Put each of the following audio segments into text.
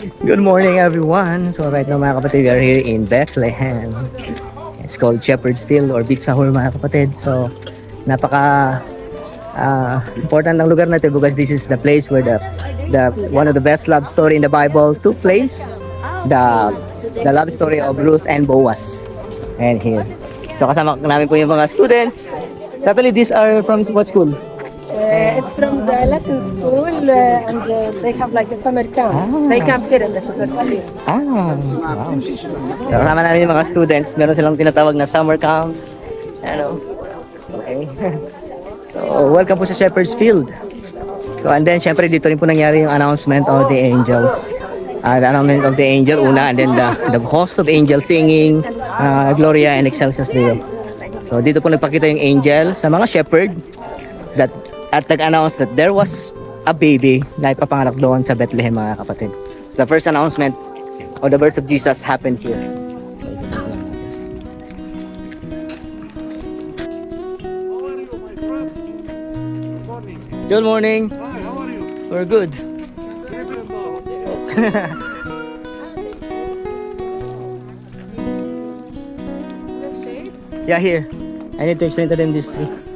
Good morning everyone. So right now mga kapatid, we are here in Bethlehem. It's called Shepherd's Field or Big Sahur mga kapatid. So napaka ah, important ng lugar na ito because this is the place where the the one of the best love story in the Bible took place. The the love story of Ruth and Boaz. And here. So kasama namin po yung mga students. Actually, these are from what school? Uh, it's from the Latin school uh, and uh, they have like a summer camp. They camp here in the Shepherd's Field. Ah, wow. So, kasama namin yung mga students. Meron silang tinatawag na summer camps. Ano? Okay. so, welcome po sa Shepherd's Field. So, and then, syempre, dito rin po nangyari yung announcement of the angels. Uh, the announcement of the angel, una, and then the, the host of angels singing uh, Gloria and Excelsis Deo. So, dito po nagpakita yung angel sa mga shepherd that at nag-announce that there was a baby na ipapanganak doon sa Bethlehem mga kapatid. So, the first announcement of the birth of Jesus happened here. Good morning. Hi, how are you? We're good. Yeah, here. I need to explain to them this tree.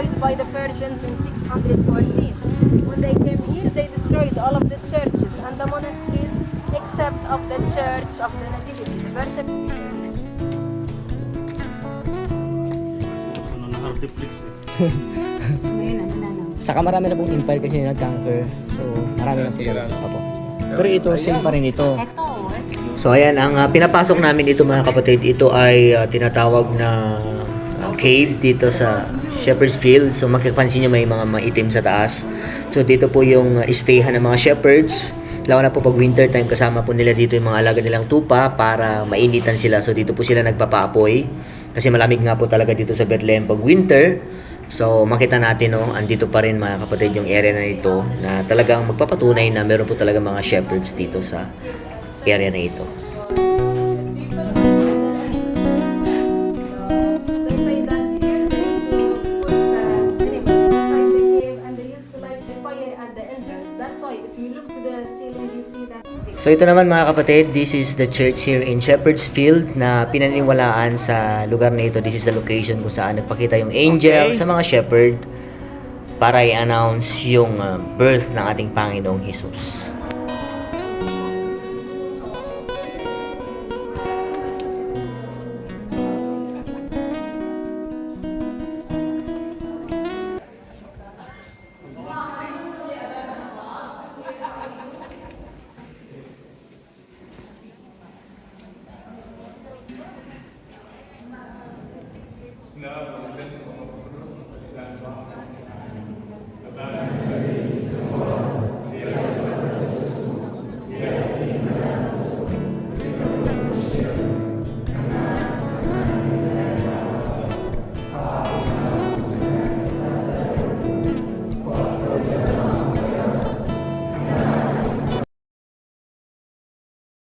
Destroyed by the Persians in 614. When they came here, they destroyed all of the churches and the monasteries except of the church of the Nativity. Saka marami na pong empire kasi nag-conquer. So, marami na po. Opo. Pero ito, same pa rin ito. So, ayan, ang ah, pinapasok namin ito mga kapatid, ito ay ah, tinatawag na ah, cave dito sa Shepherd's Field. So, makipansin nyo may mga maitim sa taas. So, dito po yung stayhan ng mga shepherds. Lalo na po pag winter time, kasama po nila dito yung mga alaga nilang tupa para mainitan sila. So, dito po sila nagpapaapoy. Kasi malamig nga po talaga dito sa Bethlehem pag winter. So, makita natin, no, andito pa rin mga kapatid yung area na ito na talagang magpapatunay na meron po talaga mga shepherds dito sa area na ito. So ito naman mga kapatid, this is the church here in Shepherd's Field na pinaniniwalaan sa lugar na ito. This is the location kung saan nagpakita yung angel sa mga shepherd para i-announce yung uh, birth ng ating Panginoong Jesus. No.